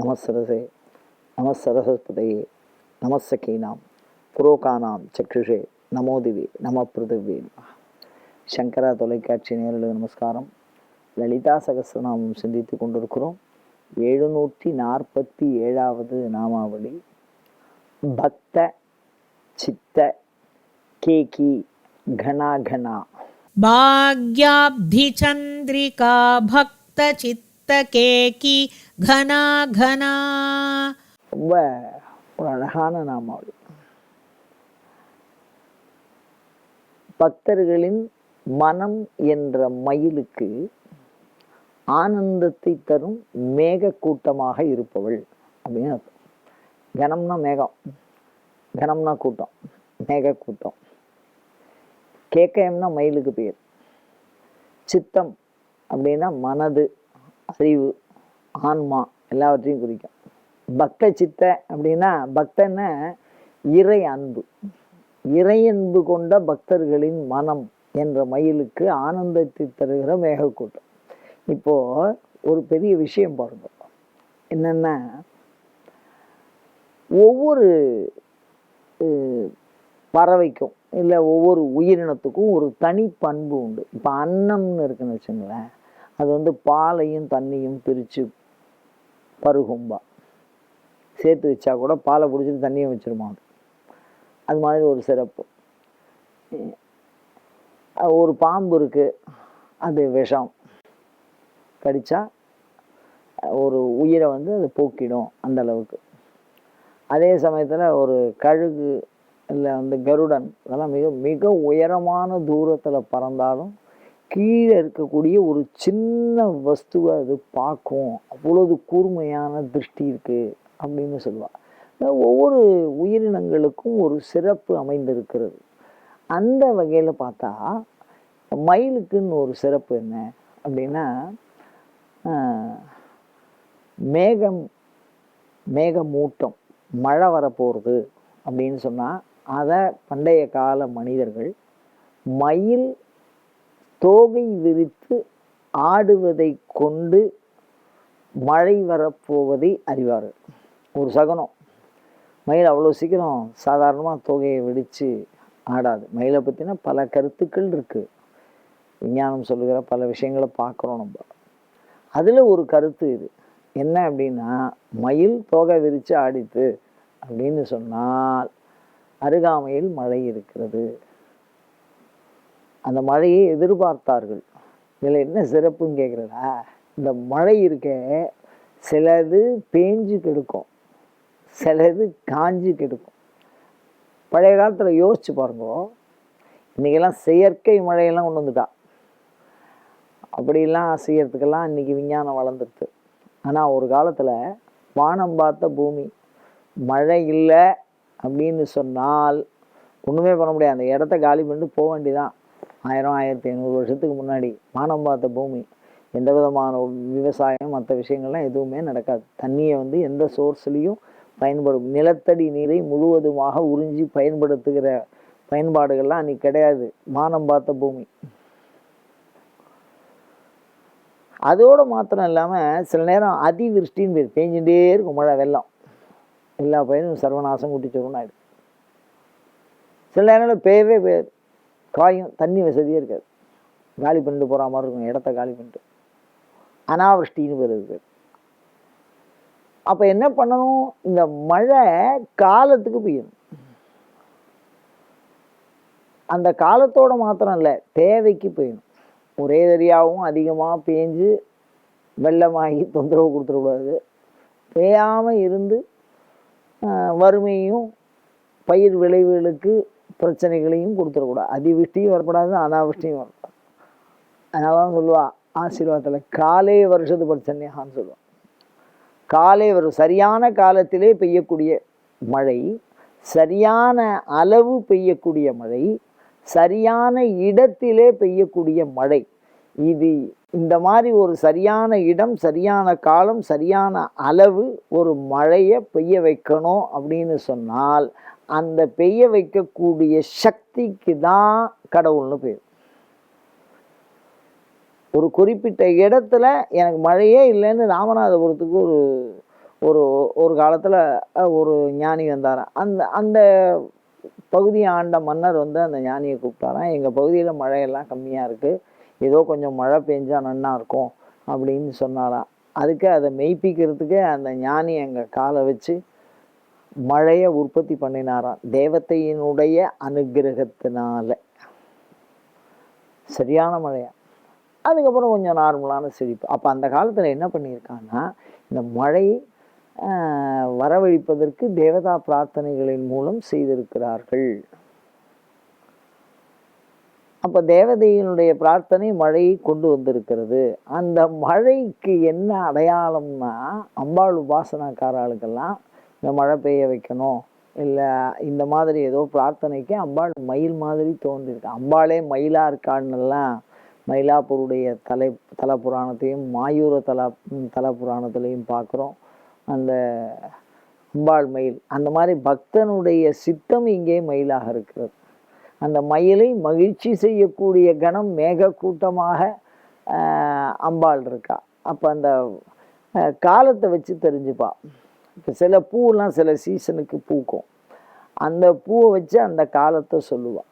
நமசரசே நமசரஸ்பதையே நமசகீனாம் புரோகானாம் சக்ஷுஷே நமோதிவே நம பிருதிவே சங்கரா தொலைக்காட்சி நேரலுக்கு நமஸ்காரம் லலிதா சகசிரநாமம் சிந்தித்து கொண்டிருக்கிறோம் எழுநூற்றி நாற்பத்தி ஏழாவது நாமாவளி பக்த சித்த கேகி கணா கணா भाग्याब्धिचन्द्रिका கேக்கி கனா கனா. ரொம்ப அழகான நாமாவளி பக்தர்களின் மனம் என்ற மயிலுக்கு ஆனந்தத்தை தரும் மேக கூட்டமாக இருப்பவள் அப்படின்னு கனம்னா மேகம் கனம்னா கூட்டம் மேக கூட்டம். கேக்கயம்னா மயிலுக்கு பெயர் சித்தம் அப்படின்னா மனது. அறிவு ஆன்மா எல்லாவற்றையும் குறிக்கும். பக்த சித்த அப்படின்னா பக்தன்னா இறை அன்பு. இறை அன்பு கொண்ட பக்தர்களின் மனம் என்ற மயிலுக்கு ஆனந்தத்தை தருகிற மேகக்கூட்டம். இப்போ ஒரு பெரிய விஷயம் பாருங்க. என்னென்னா ஒவ்வொரு பறவைக்கும் இல்லை ஒவ்வொரு உயிரினத்துக்கும் ஒரு தனி பண்பு உண்டு. இப்போ அன்னம்னு இருக்குன்னு வச்சுங்களேன் அது வந்து பாலையும் தண்ணியும் பிரித்து பருகும்பா. சேர்த்து வச்சா கூட பாலை பிடிச்சிட்டு தண்ணியை வச்சிருமா அது. அது மாதிரி ஒரு சிறப்பு. ஒரு பாம்பு இருக்குது அது விஷம். கடித்தா ஒரு உயிரை வந்து அது போக்கிடும் அந்த அளவுக்கு. அதே சமயத்தில் ஒரு கழுகு இல்லை வந்து கருடன் இதெல்லாம் மிக மிக உயரமான தூரத்தில் பறந்தாலும் கீழே இருக்கக்கூடிய ஒரு சின்ன வஸ்துவை அது பார்க்கும். அவ்வளவு கூர்மையான திருஷ்டி இருக்குது அப்படின்னு சொல்லுவாள் ஒவ்வொரு உயிரினங்களுக்கும் ஒரு சிறப்பு அமைந்திருக்கிறது. அந்த வகையில் பார்த்தா மயிலுக்குன்னு ஒரு சிறப்பு என்ன அப்படின்னா மேகம் மேகமூட்டம் மழை வரப்போகிறது அப்படின்னு சொன்னால் அதை பண்டைய கால மனிதர்கள் மயில் தோகை விரித்து ஆடுவதை கொண்டு மழை வரப்போவதை அறிவார்கள். ஒரு சகுனம். மயில் அவ்வளோ சீக்கிரம் சாதாரணமாக தொகையை வெடித்து ஆடாது. மயிலை பற்றின பல கருத்துக்கள் இருக்குது விஞ்ஞானம் சொல்லுகிற பல விஷயங்களை பார்க்குறோம் நம்ம. அதில் ஒரு கருத்து இது. என்ன அப்படின்னா மயில் தோகை விரித்து ஆடித்து அப்படின்னு சொன்னால் அருகாமையில் மழை இருக்கிறது. அந்த மழையை எதிர்பார்த்தார்கள். இதில் என்ன சிறப்புன்னு கேட்குறதா இந்த மழை இருக்க சிலது பேஞ்சு கெடுக்கும். சிலது காஞ்சு கெடுக்கும். பழைய காலத்தில் யோசிச்சு பாருங்க இன்றைக்கெல்லாம் செயற்கை மழையெல்லாம் கொண்டு வந்துட்டா. அப்படிலாம் செய்யறதுக்கெல்லாம் இன்றைக்கி விஞ்ஞானம் வளர்ந்துருது. ஆனால் ஒரு காலத்தில் வானம் பார்த்த பூமி மழை இல்லை அப்படின்னு சொன்னால் ஒன்றுமே பண்ண முடியாது. அந்த இடத்த காலி பண்ணிட்டு போக வேண்டிதான் ஆயிரம் ஆயிரத்தி ஐநூறு வருஷத்துக்கு முன்னாடி வானம் பார்த்த பூமி எந்த விதமான விவசாயம் மற்ற விஷயங்கள்லாம் எதுவுமே நடக்காது. தண்ணியை வந்து எந்த சோர்ஸ்லேயும் பயன்படும் நிலத்தடி நீரை முழுவதுமாக உறிஞ்சி பயன்படுத்துகிற பயன்பாடுகள்லாம் அன்னைக்கு கிடையாது வானம் பார்த்த பூமி. அதோடு மாத்திரம் இல்லாமல் சில நேரம் அதிவிருஷ்டின்னு பேர் பேஞ்சுட்டே இருக்கும் மழை வெள்ளம். எல்லா பயிரும் சர்வநாசம் குட்டிச்சோறுன்னு ஆகிடும் சில நேரங்களில் பெய்யவே பெய்யாது காயும் தண்ணி வசதியே இருக்காது. காலி பண்ணிட்டு போகிற மாதிரி இருக்கும். இடத்த காலி பண்ணிட்டு. அனாவிருஷ்டின்னு பேர் இருக்கு. அப்போ என்ன பண்ணணும்? இந்த மழை காலத்துக்கு பெய்யணும். அந்த காலத்தோட மாத்திரம் இல்லை தேவைக்கு பெய்யணும். ஒரே தரியாகவும் அதிகமாக பேஞ்சு வெள்ளமாகி தொந்தரவு கொடுத்துடக்கூடாது. பெய்யாமல் இருந்து வறுமையும் பயிர் விளைவுகளுக்கு பிரச்சனைகளையும் கொடுத்துடக்கூடாது. அதிவிஷ்டியும் வரக்கூடாது அனாவிஷ்டியும் வரக்கூடாது. அதனால தான் சொல்லுவா ஆசீர்வாதத்தில் காலே வருஷத்து பிரச்சனையான்னு சொல்லுவான் காலை வரும் சரியான காலத்திலே பெய்யக்கூடிய மழை சரியான அளவு பெய்யக்கூடிய மழை சரியான இடத்திலே பெய்யக்கூடிய மழை இது இந்த மாதிரி ஒரு சரியான இடம் சரியான காலம் சரியான அளவு ஒரு மழையை பெய்ய வைக்கணும் அப்படின்னு சொன்னால் அந்த பெய்ய வைக்கக்கூடிய சக்திக்கு தான் கடவுள்னு பேர். ஒரு குறிப்பிட்ட இடத்துல எனக்கு மழையே இல்லைன்னு ராமநாதபுரத்துக்கு ஒரு ஒரு ஒரு காலத்தில் ஒரு ஞானி வந்தாராம். அந்த அந்த பகுதியை ஆண்ட மன்னர் வந்து அந்த ஞானியை கூப்பிட்டாராம். எங்கள் பகுதியில் மழையெல்லாம் கம்மியாக இருக்குது ஏதோ கொஞ்சம் மழை பெஞ்சால் நன்னா இருக்கும் அப்படின்னு சொன்னாராம். அதுக்கு அதை மெய்ப்பிக்கிறதுக்கு அந்த ஞானி எங்கள் காலை வச்சு மழையை உற்பத்தி பண்ணினாராம். தேவதையினுடைய அனுகிரகத்தினால. சரியான மழையா? அதுக்கப்புறம் கொஞ்சம் நார்மலான செழிப்பு. அப்போ அந்த காலத்தில் என்ன பண்ணியிருக்காங்கன்னா இந்த மழை வரவழிப்பதற்கு வரவழைப்பதற்கு தேவதா பிரார்த்தனைகளின் மூலம் செய்திருக்கிறார்கள். அப்போ தேவதையினுடைய பிரார்த்தனை மழையை கொண்டு வந்திருக்கிறது. அந்த மழைக்கு என்ன அடையாளம்னா அம்பாள் உபாசனாக்காராளுக்கெல்லாம் இந்த மழை பெய்ய வைக்கணும். இல்லை இந்த மாதிரி ஏதோ பிரார்த்தனைக்கு அம்பாள் மயில் மாதிரி தோன்றிருக்கு. அம்பாளே மயிலா இருக்கான்னுலாம் மயிலாப்பூருடைய தலை தல புராணத்தையும் மாயூர தல தல புராணத்திலையும் பார்க்குறோம். அந்த அம்பாள் மயில் அந்த மாதிரி பக்தனுடைய சித்தம் இங்கே மயிலாக இருக்கிறது. அந்த மயிலை மகிழ்ச்சி செய்யக்கூடிய கணம் மேக கூட்டமாக அம்பாள் இருக்கா. அப்போ அந்த காலத்தை வச்சு தெரிஞ்சுப்பா. இப்போ சில பூவெல்லாம் சில சீசனுக்கு பூக்கும். அந்த பூவை வச்சு அந்த காலத்தை சொல்லுவாள்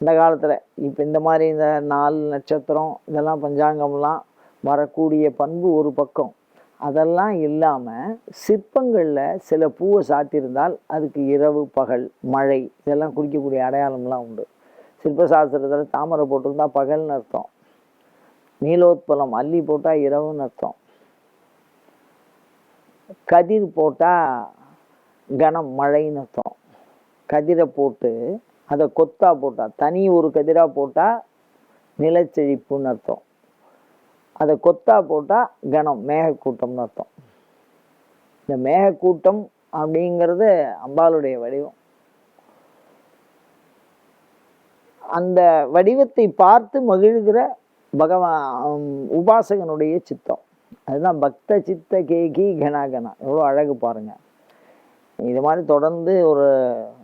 இந்த காலத்தில் இப்போ இந்த மாதிரி இந்த நாலு நட்சத்திரம் இதெல்லாம் பஞ்சாங்கம்லாம் வரக்கூடிய பண்பு ஒரு பக்கம். அதெல்லாம் இல்லாமல் சிற்பங்களில் சில பூவை சாத்தியிருந்தால் அதுக்கு இரவு பகல் மழை இதெல்லாம் குறிக்கக்கூடிய அடையாளம்லாம் உண்டு. சிற்பசாஸ்திரத்தில் தாமரை போட்டிருந்தால் பகல்னு அர்த்தம். நீலோத்பலம் அல்லி போட்டால் இரவுன்னு அர்த்தம். கதிர் போட்டால் கனம் மழைன்னு அர்த்தம். கதிரை போட்டு அதை கொத்தா போட்டால் தனி ஒரு கதிராக போட்டால் நிலச்செழிப்புன்னு அர்த்தம். அதை கொத்தா போட்டால் கனம் மேகக்கூட்டம்னு அர்த்தம். இந்த மேகக்கூட்டம் அப்படிங்கிறது அம்பாளுடைய வடிவம். அந்த வடிவத்தை பார்த்து மகிழ்கிற பகவான் உபாசகனுடைய சித்தம். அதுதான் பக்த சித்த கேகி கணாகணா எவ்வளோ அழகு பாருங்க. இது மாதிரி தொடர்ந்து ஒரு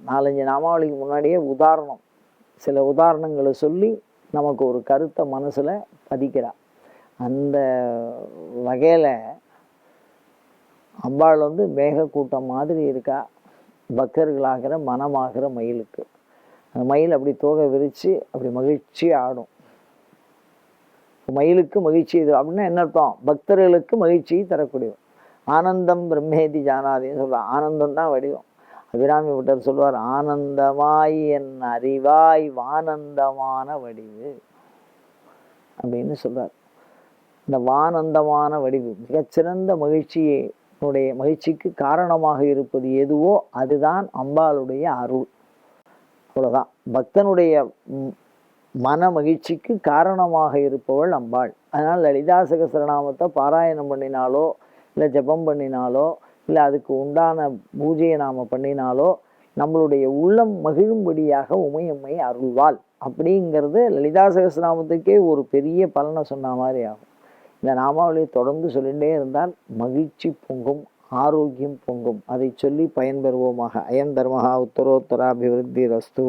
நாலஞ்சு நாமாவளிக்கு முன்னாடியே உதாரணம். சில உதாரணங்களை சொல்லி நமக்கு ஒரு கருத்தை மனசில் பதிக்கிறா. அந்த வகையில் அம்பாள் வந்து மேகக்கூட்டம் மாதிரி இருக்கா. பக்தர்களாகிற மனமாகிற மயிலுக்கு. அந்த மயில் அப்படி தோகை விரித்து அப்படி மகிழ்ச்சி ஆடும். மயிலுக்கு மகிழ்ச்சி தரும் அப்படின்னா என்ன அர்த்தம்? பக்தர்களுக்கு மகிழ்ச்சியை தரக்கூடியவர் ஆனந்தம் பிரம்மேதி ஜானாதின்னு சொல்கிறார் ஆனந்தம் தான் வடிவம். அபிராமி பட்டர் சொல்வார் ஆனந்தமாய் என் அறிவாய் வானந்தமான வடிவு அப்படின்னு சொல்கிறார் இந்த வானந்தமான வடிவு மிகச்சிறந்த மகிழ்ச்சியை உடைய மகிழ்ச்சிக்கு காரணமாக இருப்பது எதுவோ அதுதான் அம்பாளுடைய அருள். அவ்வளோதான் பக்தனுடைய மன மகிழ்ச்சிக்கு காரணமாக இருப்பவள் அம்பாள். அதனால் லலிதா சகசரநாமத்தை பாராயணம் பண்ணினாலோ இல்லை ஜெபம் பண்ணினாலோ இல்லை அதுக்கு உண்டான பூஜையை நாம் பண்ணினாலோ நம்மளுடைய உள்ளம் மகிழும்படியாக உமையம்மை அருள்வாள். அப்படிங்கிறது லலிதா சகஸ்ரநாமத்துக்கே ஒரு பெரிய பலனை சொன்ன மாதிரி ஆகும். இந்த நாமாவளியை தொடர்ந்து சொல்லிகிட்டே இருந்தால் மகிழ்ச்சி பொங்கும் ஆரோக்கியம் பொங்கும். அதை சொல்லி பயன்பெறுவோமாக. அயன் தர்மஹா உத்தரோத்தராபிவிருத்தி ரஸ்து